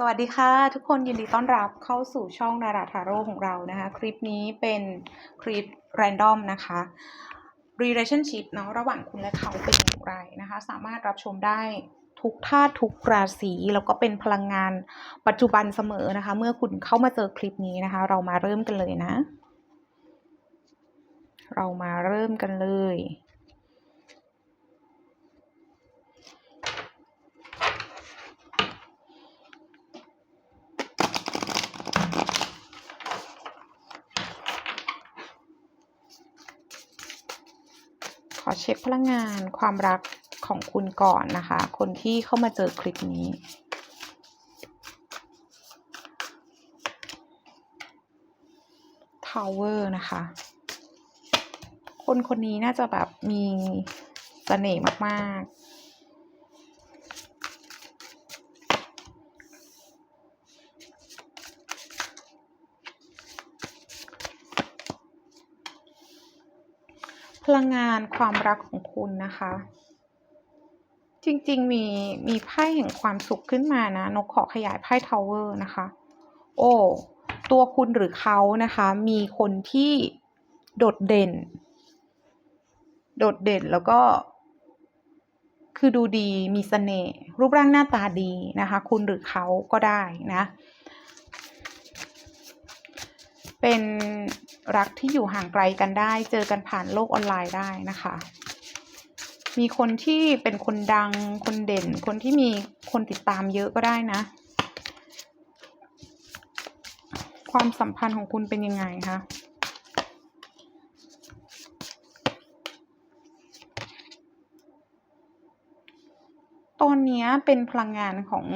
สวัสดีค่ะ ทุกคนยินดีต้อนรับเข้าสู่ช่องนาราทาโร่ของเรานะคะ คลิปนี้เป็นคลิป random นะคะ relationship เนาะระหว่างคุณและเขาเป็นอย่างไรนะคะ สามารถรับชมได้ทุกธาตุทุกราศีแล้วก็เป็นพลังงานปัจจุบันเสมอนะคะ เมื่อคุณเข้ามาเจอคลิปนี้นะคะ เรามาเริ่มกันเลยนะ เรามาเริ่มกันเลย ช็คพลังงานความรักของคุณก่อนนะคะ คนที่เข้ามาเจอคลิปนี้ Tower นะคะ คนคนนี้น่าจะแบบมีเสน่ห์มาก ๆ ลังงานความรักของคุณนะคะ จริงๆมีมีไพ่แห่งความสุขขึ้นมานะนกขอขยายไพ่ทาวเวอร์นะคะ โอ้ตัวคุณหรือเขานะคะ มีคนที่โดดเด่น โดดเด่นแล้วก็ คือดูดีมีเสน่ห์รูปร่างหน้าตาดีนะคะ คุณหรือเขาก็ได้นะ เป็น รักที่อยู่ห่างไกลกันได้ เจอกันผ่านโลกออนไลน์ได้นะคะ มีคนที่เป็นคนดังคนเด่น คนที่มีคนติดตามเยอะก็ได้นะ ความสัมพันธ์ของคุณเป็นยังไงคะตอนนี้เป็นพลังงานของ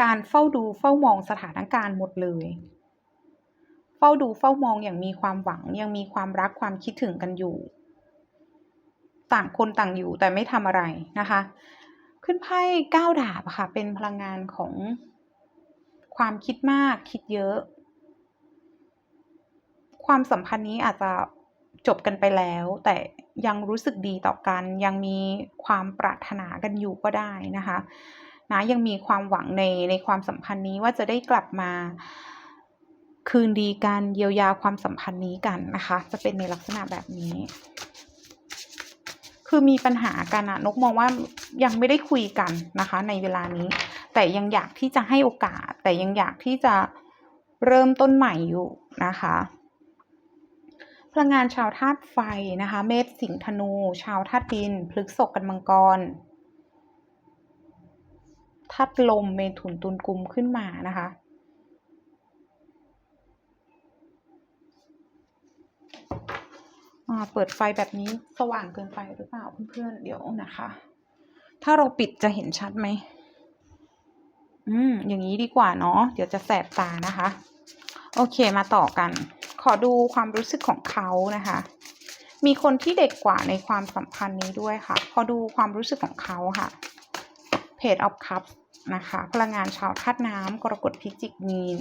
การเฝ้าดูเฝ้ามองสถานการณ์หมดเลย ฝ้าดูเฝ้ามองอย่างมีความหวังยังมีความรักความคิดถึงกันอยู่ ต่างคนต่างอยู่แต่ไม่ทำอะไรนะคะ ขึ้นไพ่ก้าวดาบค่ะ เป็นพลังงานของความคิดมากคิดเยอะ ความสัมพันธ์นี้อาจจะจบกันไปแล้ว แต่ยังรู้สึกดีต่อกันยังมีความปรารถนากันอยู่ก็ได้นะคะนะยังมีความหวังในในความสัมพันธ์นี้ว่าจะได้กลับมา คืนดีกันเยียวยาความสัมพันธ์นี้กันนะคะ จะเป็นในลักษณะแบบนี้ คือมีปัญหากันอะนกมองว่ายังไม่ได้คุยกันนะคะ ในเวลานี้ แต่ยังอยากที่จะให้โอกาส แต่ยังอยากที่จะเริ่มต้นใหม่อยู่นะคะพลังงานชาวธาตุไฟนะคะ เมษสิงห์ธนู ชาวธาตุดินพฤษภกันมังกรธาตุลมเมถุนตุลกุมขึ้นมานะคะ อ่า เปิดไฟแบบนี้สว่างเกินไปหรือเปล่าเพื่อนๆเดี๋ยวนะคะ ถ้าเราปิดจะเห็นชัดไหมอืม อย่างนี้ดีกว่าเนาะเดี๋ยวจะแสบตานะคะ โอเคมาต่อกัน ขอดูความรู้สึกของเขานะคะ มีคนที่เด็กกว่าในความสัมพันธ์นี้ด้วยค่ะ ขอดูความรู้สึกของเขาค่ะ Page of Cups นะคะ พลังงานชาวธาตุน้ำกรกฎพิจิกมีน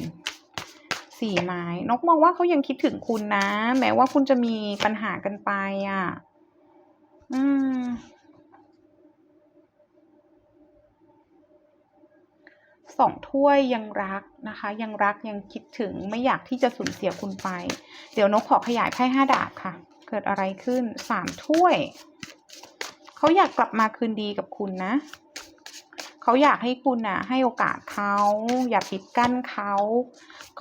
สี่ไม้นกมองว่าเขายังคิดถึงคุณนะ แม้ว่าคุณจะมีปัญหากันไปอะ อืม สองถ้วยยังรักนะคะ ยังรักยังคิดถึงไม่อยากที่จะสูญเสียคุณไป เดี๋ยวนกขอขยายไพ่ห้าดาบค่ะ เกิดอะไรขึ้นสามถ้วย เขาอยากกลับมาคืนดีกับคุณนะเขาอยากให้คุณน่ะ ให้โอกาสเขาอย่าปิดกั้นเขา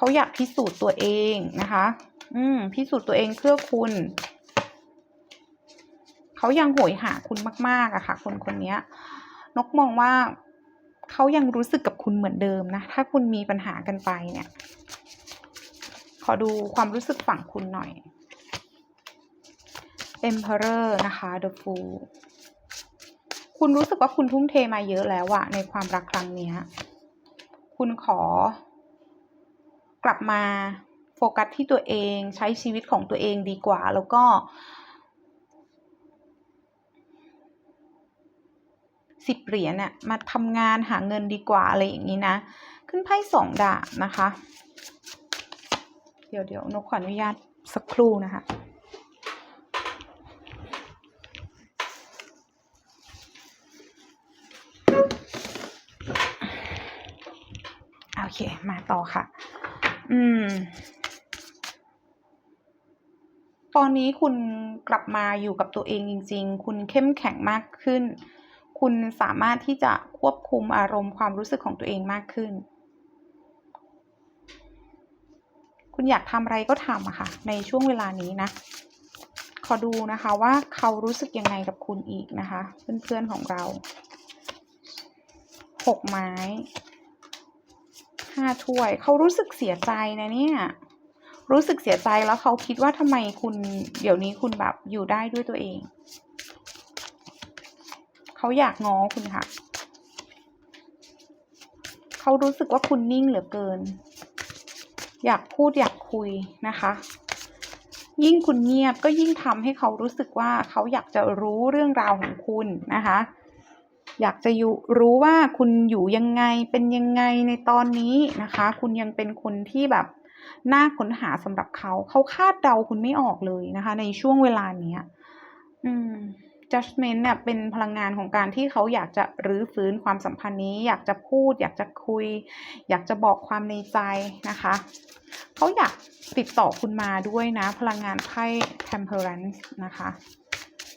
เขาอยากพิสูจน์ตัวเองนะคะ อืม พิสูจน์ตัวเองเพื่อคุณ เขายังโหยหาคุณมาก ๆอะค่ะ คนคนนี้นกมองว่าเขายังรู้สึกกับคุณเหมือนเดิมนะ ถ้าคุณมีปัญหากันไปเนี่ย ขอดูความรู้สึกฝั่งคุณหน่อย Emperor นะคะ The Fool คุณรู้สึกว่าคุณทุ่มเทมาเยอะแล้วอะในความรักครั้งนี้ คุณขอ กลับมาโฟกัสที่ตัวเองใช้ชีวิตของตัวเองดีกว่า แล้วก็สิบเหรียญเนี่ยมาทำงานหาเงินดีกว่าอะไรอย่างนี้นะ ขึ้นไพ่สองดาบนะคะ เดี๋ยวเดี๋ยวนกขออนุญาตสักครู่นะคะโอเค มาต่อค่ะ อืม ตอนนี้คุณกลับมาอยู่กับตัวเองจริง ๆ คุณเข้มแข็งมากขึ้น คุณสามารถที่จะควบคุมอารมณ์ความรู้สึกของตัวเองมากขึ้น คุณอยากทำอะไรก็ทำอะค่ะ ในช่วงเวลานี้นะ ขอดูนะคะว่าเขารู้สึกยังไงกับคุณอีกนะคะ เพื่อนๆของเราหกไม้ ห้าถ้วย เขารู้สึกเสียใจนะเนี่ย รู้สึกเสียใจแล้วเขาคิดว่าทำไมคุณเดี๋ยวนี้คุณแบบอยู่ได้ด้วยตัวเอง เขาอยากง้อคุณค่ะ เขารู้สึกว่าคุณนิ่งเหลือเกิน อยากพูดอยากคุยนะคะยิ่งคุณเงียบก็ยิ่งทำให้เขารู้สึกว่าเขาอยากจะรู้เรื่องราวของคุณนะคะ อยากจะอยู่รู้ว่าคุณอยู่ยังไงเป็นยังไงในตอนนี้นะคะ คุณยังเป็นคนที่แบบน่าค้นหาสำหรับเขาเขาคาดเดาคุณไม่ออกเลยนะคะ ในช่วงเวลาเนี้ย อืม judgment เนี่ยเป็นพลังงานของการที่เขาอยากจะรื้อฟื้นความสัมพันธ์นี้ อยากจะพูด อยากจะคุย อยากจะบอกความในใจนะคะเขาอยากติดต่อคุณมาด้วยนะ พลังงานไพ่ temperance นะคะ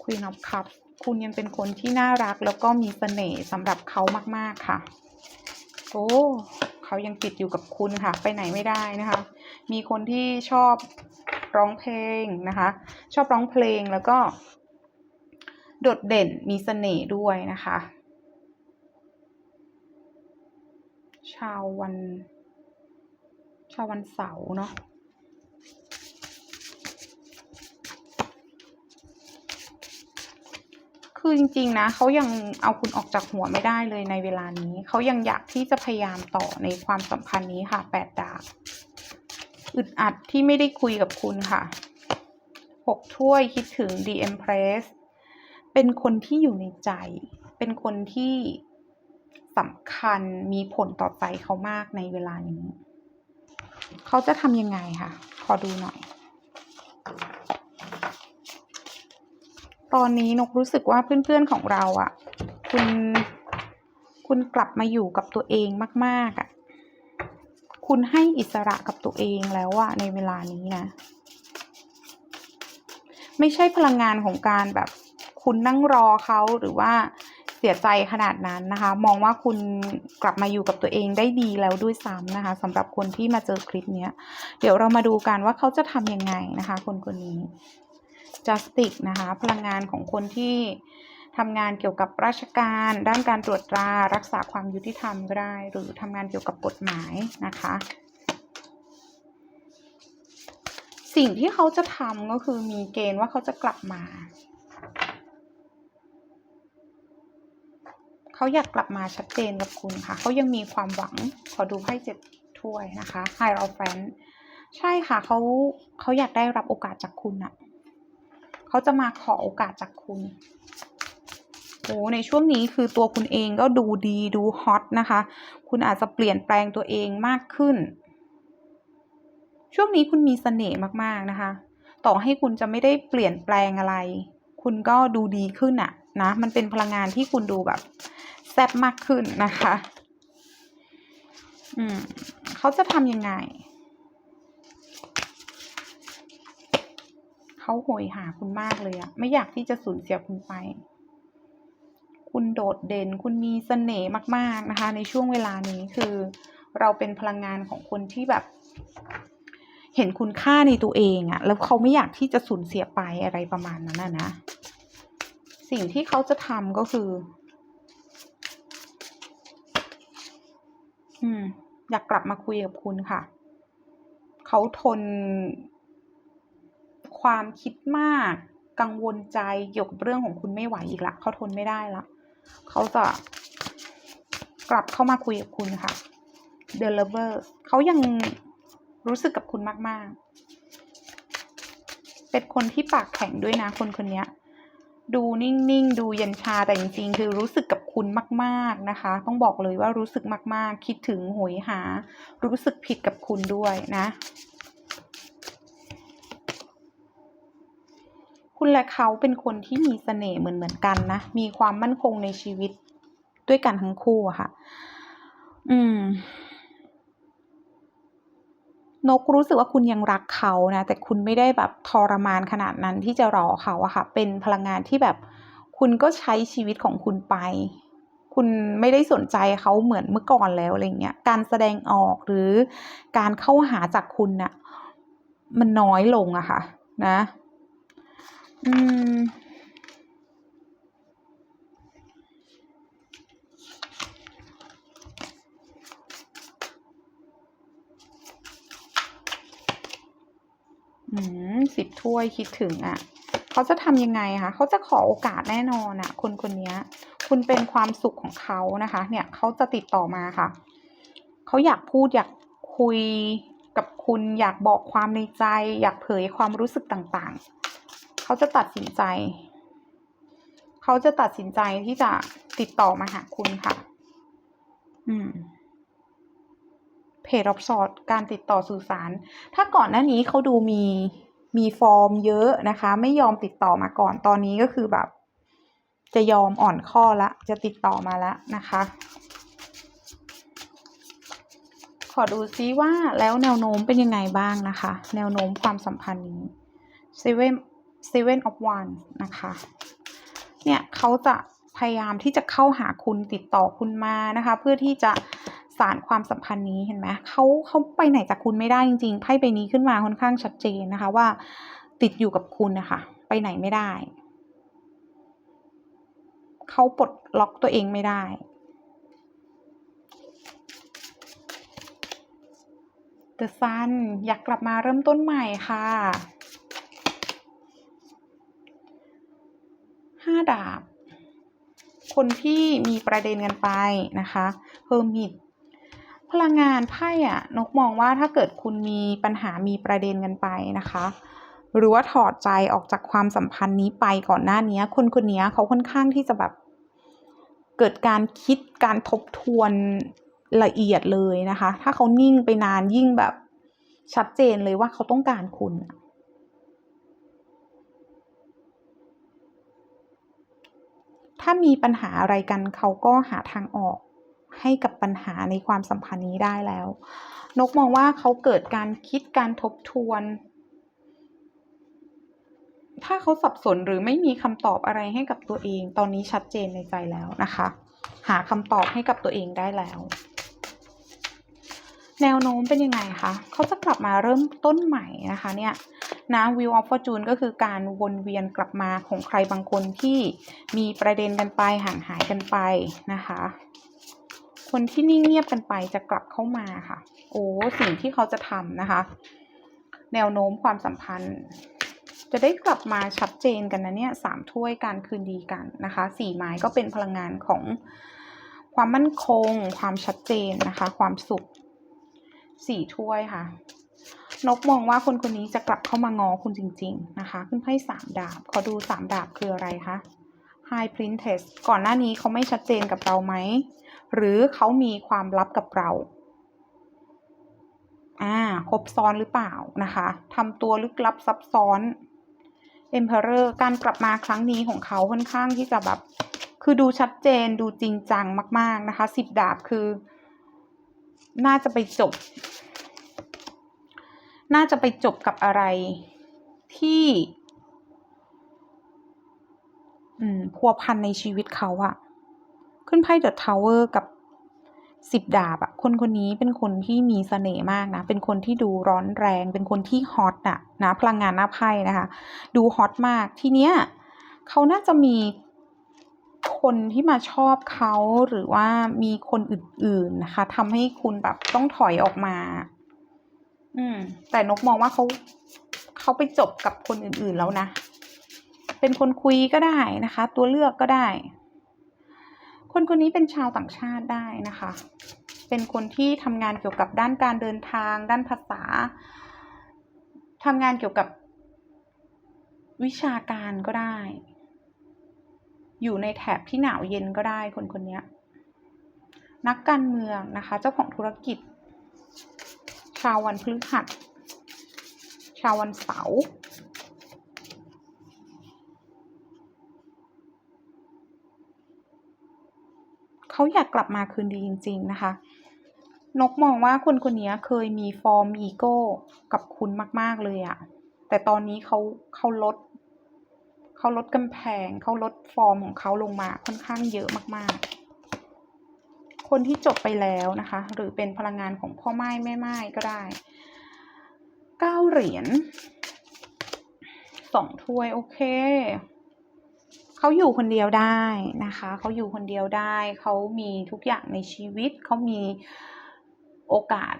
queen of cups คุณยังเป็นคนที่น่ารักแล้วก็มีเสน่ห์สำหรับเขามาก ๆ ค่ะ โอ้เขายังติดอยู่กับคุณค่ะ ไปไหนไม่ได้นะคะ มีคนที่ชอบร้องเพลงนะคะ ชอบร้องเพลงแล้วก็ โดดเด่นมีเสน่ห์ด้วยนะคะ ชาววัน ชาววันเสาร์เนาะ คือจริง ๆ นะเขายังเอาคุณออกจากหัวไม่ได้เลยในเวลานี้เขายังอยากที่จะพยายามต่อในความสัมพันธ์นี้ค่ะแปดดาบอึดอัดที่ไม่ได้คุยกับคุณค่ะหกถ้วยคิดถึง The Empress เป็นคนที่อยู่ในใจ เป็นคนที่สำคัญมีผลต่อใจเขามากในเวลานี้ เขาจะทำยังไงคะขอดูหน่อย ตอนนี้นกรู้สึกว่าเพื่อนๆของเราอะ่ะ คุณ คุณกลับมาอยู่กับตัวเองมาก ๆอะ่ะ คุณให้อิสระกับตัวเองแล้วอะในเวลานี้นะ ไม่ใช่พลังงานของการแบบ คุณนั่งรอเขาหรือว่าเสียใจขนาดนั้นนะคะ มองว่าคุณกลับมาอยู่กับตัวเองได้ดีแล้วด้วยซ้ำนะคะสำหรับคนที่มาเจอคลิปนี้เดี๋ยวเรามาดูกันว่าเขาจะทำยังไงนะคะ คนคนนี้ justice นะคะ พลังงานของคนที่ทำงานเกี่ยวกับราชการ ด้านการตรวจตรารักษาความยุติธรรมก็ได้ หรือทำงานเกี่ยวกับกฎหมายนะคะ สิ่งที่เขาจะทำก็คือมีเกณฑ์ว่าเขาจะกลับมา เขาอยากกลับมาชัดเจนกับคุณค่ะ เขายังมีความหวังขอดูไพ่เจ็ดถ้วยนะคะ High of f a n ใช่ค่ะเขาเขาอยากได้รับโอกาสจากคุณอะ เขาจะมาขอโอกาสจากคุณโอ้ในช่วงนี้คือตัวคุณเองก็ดูดีดูฮอตนะคะ คุณอาจจะเปลี่ยนแปลงตัวเองมากขึ้น ช่วงนี้คุณมีเสน่ห์มากๆนะคะ ต่อให้คุณจะไม่ได้เปลี่ยนแปลงอะไร คุณก็ดูดีขึ้นอะนะ มันเป็นพลังงานที่คุณดูแบบแซ่บมากขึ้นนะคะ อืมเขาจะทำยังไง เขาโหยหาคุณมากเลยอะไม่อยากที่จะสูญเสียคุณไป คุณโดดเด่น คุณมีเสน่ห์มาก ๆนะคะ ในช่วงเวลานี้คือเราเป็นพลังงานของคนที่แบบ เห็นคุณค่าในตัวเองอะแล้วเขาไม่อยากที่จะสูญเสียไปอะไรประมาณนั้นนะนะ สิ่งที่เขาจะทำก็คือ อืม อยากกลับมาคุยกับคุณค่ะ เขาทน ความคิดมากกังวลใจเกี่ยวกับเรื่องของคุณไม่ไหวอีกละเขาทนไม่ได้ละเขาจะกลับเข้ามาคุยกับคุณค่ะ The Lover เขายังรู้สึกกับคุณมาก ๆ เป็นคนที่ปากแข็งด้วยนะคนคนนี้ดูนิ่ง ๆ ดูเย็นชาแต่จริง ๆ คือรู้สึกกับคุณมาก ๆ นะคะ ต้องบอกเลยว่ารู้สึกมาก ๆ คิดถึงโหยหา รู้สึกผิดกับคุณด้วยนะ คุณและเขาเป็นคนที่มีเสน่ห์เหมือนเหมือนกันนะ มีความมั่นคงในชีวิตด้วยกันทั้งคู่ค่ะ อืม นกรู้สึกว่าคุณยังรักเขานะ แต่คุณไม่ได้แบบทรมานขนาดนั้นที่จะรอเขาอะค่ะ เป็นพลังงานที่แบบ คุณก็ใช้ชีวิตของคุณไป คุณไม่ได้สนใจเขาเหมือนเมื่อก่อนแล้วอะไรเงี้ย การแสดงออกหรือการเข้าหาจากคุณน่ะ มันน้อยลงอะค่ะ นะ อืม อืมสิบถ้วยคิดถึงอะ่ะ เขาจะทำยังไงคะเขาจะขอโอกาสแน่นอนอะ่ะ คนคนนี้คุณเป็นความสุขของเขานะคะ เนี่ยเขาจะติดต่อมาค่ะ เขาอยากพูดอยากคุยกับคุณอยากบอกความในใจ อยากเผยความรู้สึกต่างๆ เขาจะตัดสินใจ เขาจะตัดสินใจที่จะติดต่อมาหาคุณค่ะ อืมเพจรับสอดการติดต่อสื่อสาร ถ้าก่อนหน้านี้เขาดูมีมีฟอร์มเยอะนะคะ ไม่ยอมติดต่อมาก่อนตอนนี้ก็คือแบบ จะยอมอ่อนข้อละ จะติดต่อมาแล้วนะคะ ขอดูซิว่าแล้วแนวโน้มเป็นยังไงบ้างนะคะ แนวโน้มความสัมพันธ์นี้ seven seven of wands นะคะ เนี่ยเขาจะพยายามที่จะเข้าหาคุณติดต่อคุณมานะคะ เพื่อที่จะสารความสัมพันธ์นี้เห็นไหมเขาเขาไปไหนจากคุณไม่ได้จริงๆไพ่ใบนี้ขึ้นมาค่อนข้างชัดเจนนะคะว่า ติดอยู่กับคุณนะคะไปไหนไม่ได้เขาปลดล็อกตัวเองไม่ได้ The Sun อยากกลับมาเริ่มต้นใหม่ค่ะ ห้าดาบ คนที่มีประเด็นกันไปนะคะเฮอร์มิตพลังงานไพ่อะนกมองว่าถ้าเกิดคุณมีปัญหามีประเด็นกันไปนะคะ หรือว่าถอดใจออกจากความสัมพันธ์นี้ไปก่อนหน้านี้คนคนนี้เขาค่อนข้างที่จะแบบเกิดการคิดการทบทวนละเอียดเลยนะคะ ถ้าเขานิ่งไปนานยิ่งแบบชัดเจนเลยว่าเขาต้องการคุณ ถ้ามีปัญหาอะไรกันเขาก็หาทางออกให้กับปัญหาในความสัมพันธ์นี้ได้แล้ว นกมองว่าเขาเกิดการคิดการทบทวน ถ้าเขาสับสนหรือไม่มีคำตอบอะไรให้กับตัวเอง ตอนนี้ชัดเจนในใจแล้วนะคะ หาคำตอบให้กับตัวเองได้แล้ว แนวโน้มเป็นยังไงคะเขาจะกลับมาเริ่มต้นใหม่นะคะ เนี่ย นะ Wheel of Fortune ก็คือการวนเวียนกลับมาของใครบางคนที่มีประเด็นกันไปห่างหายกันไปนะคะ คนที่นิ่งเงียบกันไปจะกลับเข้ามาค่ะ โอ้สิ่งที่เขาจะทำนะคะ แนวโน้มความสัมพันธ์ จะได้กลับมาชัดเจนกันนะเนี่ยสามถ้วยการคืนดีกันนะคะสี่ไม้ก็เป็นพลังงานของความมั่นคง ความชัดเจนนะคะ ความสุขสี่ถ้วยค่ะ นกมองว่าคนคนนี้จะกลับเข้ามางอคุณจริง ๆ นะคะ ขึ้นไพ่สามดาบ ขอดูสามดาบคืออะไรคะ High Princess ก่อนหน้านี้เขาไม่ชัดเจนกับเราไหม หรือเขามีความลับกับเรา อ่า ครบซ้อนหรือเปล่านะคะทำตัวลึกลับซับซ้อน Emperor การกลับมาครั้งนี้ของเขาค่อนข้างที่จะแบบ คือดูชัดเจนดูจริงจังมาก ๆ นะคะสิบดาบคือ น่าจะไปจบ น่าจะไปจบกับอะไรที่พัวพันในชีวิตเขาอะขึ้นไพ่เดอะทาวเวอร์กับสิบดาบอะคนคนนี้เป็นคนที่มีเสน่ห์มากนะ เป็นคนที่ดูร้อนแรง เป็นคนที่ฮอตอะนะ พลังงานหน้าไพ่นะคะ ดูฮอตมาก ทีเนี้ยเขาน่าจะมีคนที่มาชอบเขาหรือว่ามีคนอื่นๆนะคะทำให้คุณแบบต้องถอยออกมา อืม แต่นกมองว่าเขาเขาไปจบกับคนอื่นๆแล้วนะ เป็นคนคุยก็ได้นะคะ ตัวเลือกก็ได้ คนคนนี้เป็นชาวต่างชาติได้นะคะ เป็นคนที่ทำงานเกี่ยวกับด้านการเดินทาง ด้านภาษาทำงานเกี่ยวกับวิชาการก็ได้ อยู่ในแถบที่หนาวเย็นก็ได้คนคนนี้ นักการเมืองนะคะ เจ้าของธุรกิจ ชาววันพฤหัส ชาววันเสาร์เขาอยากกลับมาคืนดีจริง ๆ นะคะ นกมองว่าคนคนนี้เคยมีฟอร์มอีโก้กับคุณมาก ๆ เลยอะแต่ตอนนี้เขาเขาลดเขาลดกำแพงเขาลดฟอร์มของเขาลงมาค่อนข้างเยอะมาก ๆ คนที่จบไปแล้วนะคะ หรือเป็นพลังงานของพ่อไม้แม่ไม้ก็ได้เก้าเหรียญสองถ้วยโอเคเขาอยู่คนเดียวได้นะคะเขาอยู่คนเดียวได้เขามีทุกอย่างในชีวิตเขามีโอกาส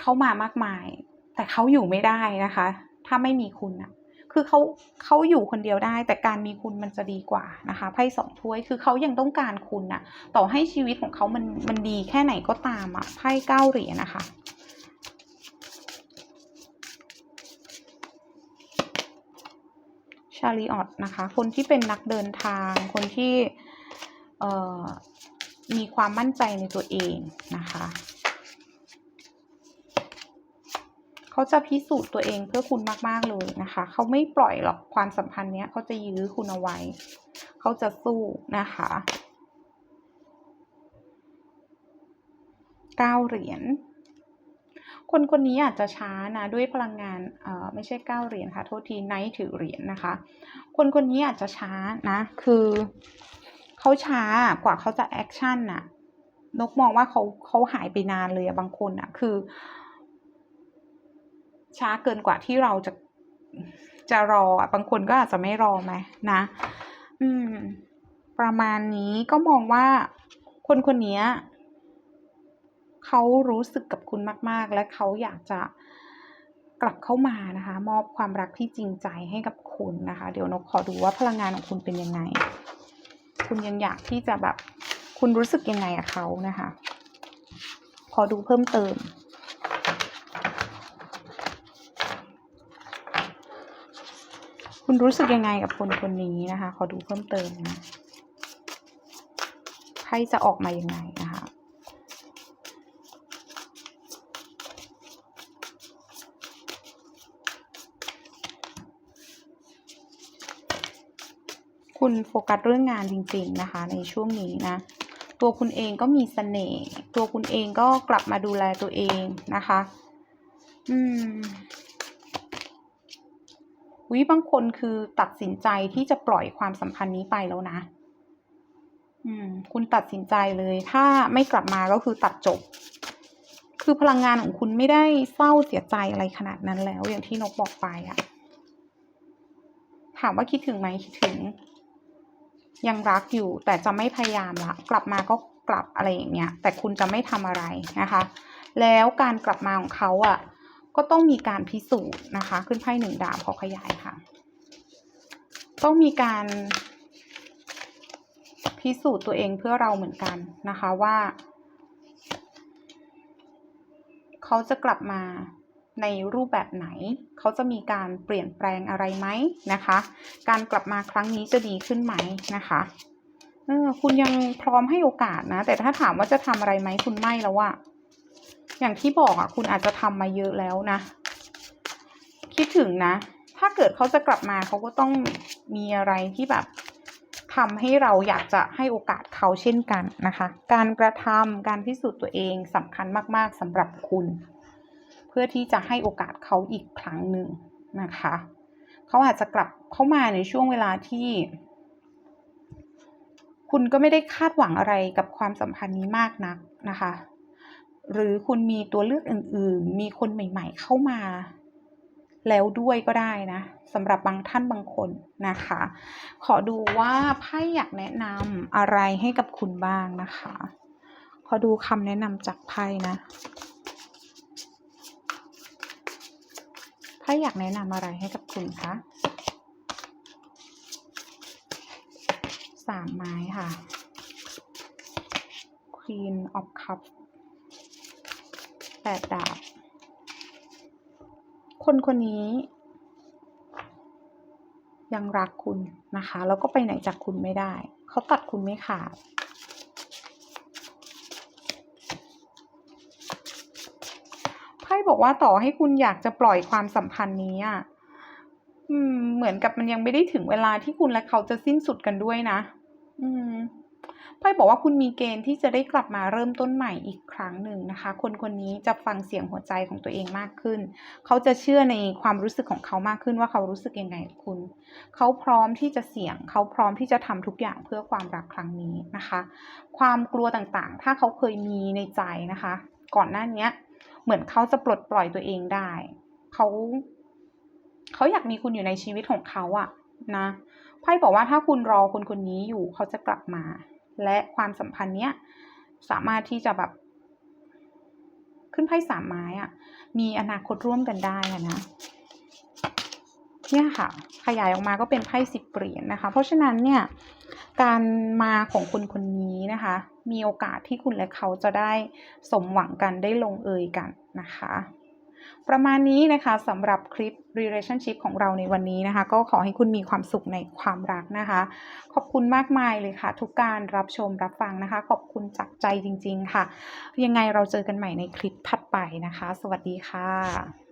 เข้ามามากมาย แต่เขาอยู่ไม่ได้นะคะ ถ้าไม่มีคุณอะ คือเขาเขาอยู่คนเดียวได้ แต่การมีคุณมันจะดีกว่านะคะไพ่สองถ้วยคือเขายังต้องการคุณอะต่อให้ชีวิตของเขามันมันดีแค่ไหนก็ตามอะไพ่เก้าเหรียญนะคะชาลีออตนะคะ คนที่เป็นนักเดินทาง คนที่เอ่อมีความมั่นใจในตัวเองนะคะ เขาจะพิสูจน์ตัวเองเพื่อคุณมากๆเลยนะคะ เขาไม่ปล่อยหรอกความสัมพันธ์เนี้ยเขาจะยื้อคุณเอาไว้ เขาจะสู้นะคะเก้าเหรียญคนคนนี้อาจจะช้านะด้วยพลังงานเอ่อไม่ใช่เก้าเหรียญค่ะ โทษทีไนท์ถือเหรียญนะคะ คนคนนี้อาจจะช้านะ คือเขาช้ากว่าเขาจะแอคชั่นน่ะนกมองว่าเขาเขาหายไปนานเลยบางคนอะคือ ช้าเกินกว่าที่เราจะจะรออะบางคนก็อาจจะไม่รอไหมนะ อืม ประมาณนี้ก็มองว่าคนคนนี้เขารู้สึกกับคุณมาก ๆ และเขาอยากจะกลับเข้ามานะคะ มอบความรักที่จริงใจให้กับคุณนะคะ เดี๋ยวนกขอดูว่าพลังงานของคุณเป็นยังไง คุณยังอยากที่จะแบบ คุณรู้สึกยังไงกับเขานะคะ ขอดูเพิ่มเติม คุณรู้สึกยังไงกับคนคนนี้นะคะ ขอดูเพิ่มเติมนะไพ่จะออกมายังไงนะคะคุณโฟกัสเรื่องงานจริง ๆนะคะ ในช่วงนี้นะ ตัวคุณเองก็มีเสน่ห์ตัวคุณเองก็กลับมาดูแลตัวเองนะคะ อืม วิบางคนคือตัดสินใจที่จะปล่อยความสัมพันธ์นี้ไปแล้วนะ อืม คุณตัดสินใจเลย ถ้าไม่กลับมาก็คือตัดจบ คือพลังงานของคุณไม่ได้เศร้าเสียใจอะไรขนาดนั้นแล้ว อย่างที่นกบอกไปอะถามว่าคิดถึงไหมคิดถึง ยังรักอยู่ แต่จะไม่พยายามละกลับมาก็กลับอะไรอย่างเงี้ย แต่คุณจะไม่ทำอะไรนะคะ แล้วการกลับมาของเขาอะ ก็ต้องมีการพิสูจน์นะคะ ขึ้นไพ่หนึ่งดาบขอขยายค่ะ ต้องมีการพิสูจน์ตัวเองเพื่อเราเหมือนกันนะคะว่า เขาจะกลับมาในรูปแบบไหน เขาจะมีการเปลี่ยนแปลงอะไรไหมนะคะ การกลับมาครั้งนี้จะดีขึ้นไหมนะคะเออคุณยังพร้อมให้โอกาสนะ แต่ถ้าถามว่าจะทำอะไรไหมคุณไม่แล้วอะ อย่างที่บอกอะคุณอาจจะทำมาเยอะแล้วนะ คิดถึงนะ ถ้าเกิดเขาจะกลับมาเขาก็ต้องมีอะไรที่แบบทำให้เราอยากจะให้โอกาสเขาเช่นกันนะคะ การกระทำการพิสูจน์ตัวเองสำคัญมาก ๆสำหรับคุณ เพื่อที่จะให้โอกาสเขาอีกครั้งหนึ่งนะคะเขาอาจจะกลับเข้ามาในช่วงเวลาที่ คุณก็ไม่ได้คาดหวังอะไรกับความสัมพันธ์นี้มากนักนะคะ หรือคุณมีตัวเลือกอื่นๆ มีคนใหม่ ๆ เข้ามา แล้วด้วยก็ได้นะสำหรับบางท่านบางคนนะคะ ขอดูว่าไพ่อยากแนะนำอะไรให้กับคุณบ้างนะคะ ขอดูคำแนะนำจากไพ่นะไพ่อยากแนะนำอะไรให้กับคุณคะสามไม้ค่ะ Queen of Cups แปดดาบ คนคนนี้ ยังรักคุณนะคะ แล้วก็ไปไหนจากคุณไม่ได้ เขาตัดคุณไม่ขาดไพ่บอกว่าต่อให้คุณอยากจะปล่อยความสัมพันธ์นี้อะเหมือนกับมันยังไม่ได้ถึงเวลาที่คุณและเขาจะสิ้นสุดกันด้วยนะ อืม ไพ่บอกว่าคุณมีเกณฑ์ที่จะได้กลับมาเริ่มต้นใหม่อีกครั้งหนึ่งนะคะ คนคนนี้จะฟังเสียงหัวใจของตัวเองมากขึ้น เขาจะเชื่อในความรู้สึกของเขามากขึ้นว่าเขารู้สึกยังไงคุณ เขาพร้อมที่จะเสี่ยง เขาพร้อมที่จะทำทุกอย่างเพื่อความรักครั้งนี้นะคะ ความกลัวต่างๆ ถ้าเขาเคยมีในใจนะคะ ก่อนหน้านี้เหมือนเขาจะปลดปล่อยตัวเองได้ เขาเขาอยากมีคุณอยู่ในชีวิตของเขาอะนะไพ่บอกว่าถ้าคุณรอคนคนนี้อยู่เขาจะกลับมา และความสัมพันธ์เนี้ยสามารถที่จะแบบ ขึ้นไพ่สามไม้อะมีอนาคตร่วมกันได้อะนะเนี่ยค่ะ ขยายออกมาก็เป็นไพ่สิบเหรียญนะคะ เพราะฉะนั้นเนี่ย การมาของคนคนนี้นะคะ มีโอกาสที่คุณและเขาจะได้สมหวังกันได้ลงเอยกันนะคะ ประมาณนี้นะคะสำหรับคลิป relationship ของเราในวันนี้นะคะ ก็ขอให้คุณมีความสุขในความรักนะคะ ขอบคุณมากมายเลยค่ะ ทุกการรับชมรับฟังนะคะ ขอบคุณจากใจจริง ๆ ค่ะ ยังไงเราเจอกันใหม่ในคลิปถัดไปนะคะ สวัสดีค่ะ